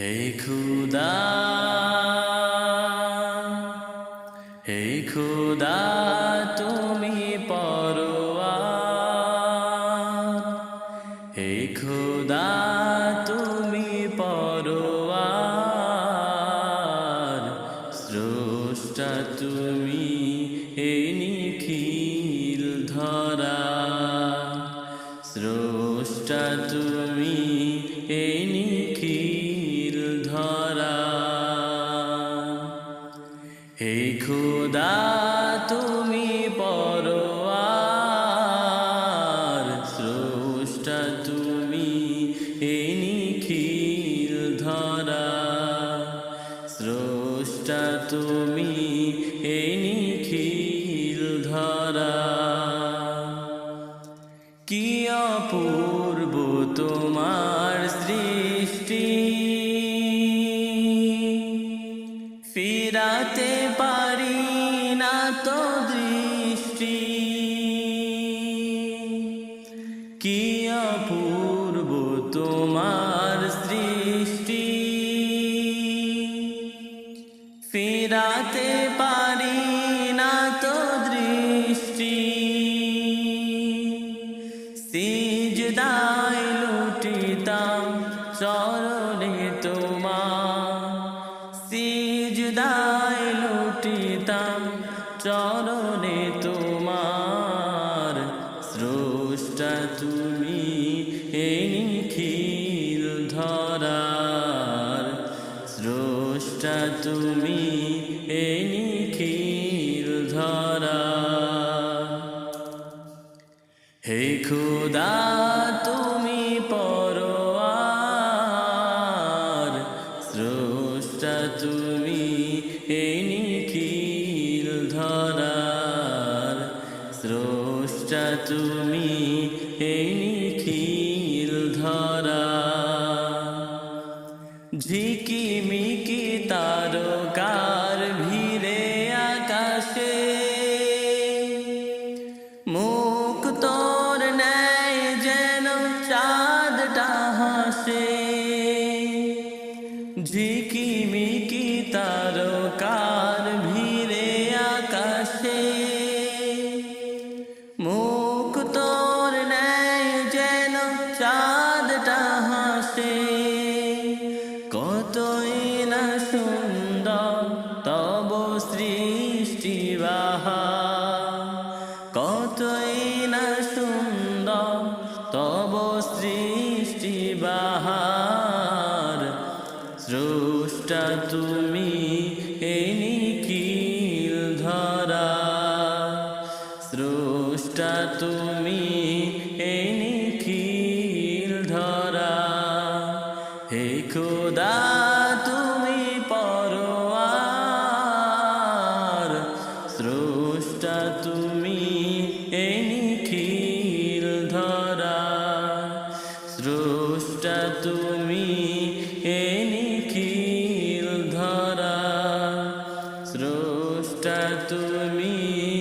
হে খুদা হে খুদা, তুমি পরোয়ার হে খুদা, তুমি পরোয়ার স্রষ্টা, তুমি হে নিখিল ধরা। স্রষ্টা, তুমি খুদা তুমি পরোয়ার, স্রষ্টা তুমি হে নিখিল ধরা। স্রষ্টা তুমি হে নিখিল ধরা। কি অপূর্ব তোমার সৃষ্টি। ফিরাতে তো দৃষ্টি। কি অপূর্ব তোমার সৃষ্টি। ফিরাতে পারি না তো দৃষ্টি। সিজদায় স্রষ্টা তুমি হে নিখিল ধরার হে খুদা, তুমি পরোয়ার, স্রষ্টা তুমি হে নিখিল ধরার, স্রষ্টা তুমি হে নিখিল ধরা। ঝিকিমিকি ঝিকিমিকি তারকার স্রষ্টা তুমি হে নিখিল ধরা। স্রষ্টা তুমি হে নিখিল ধরা। হে খোদা, তুমি পরোয়ার। স্রষ্টা তুমি হে নিখিল ধরা। স্রষ্টা তুমি হে حميد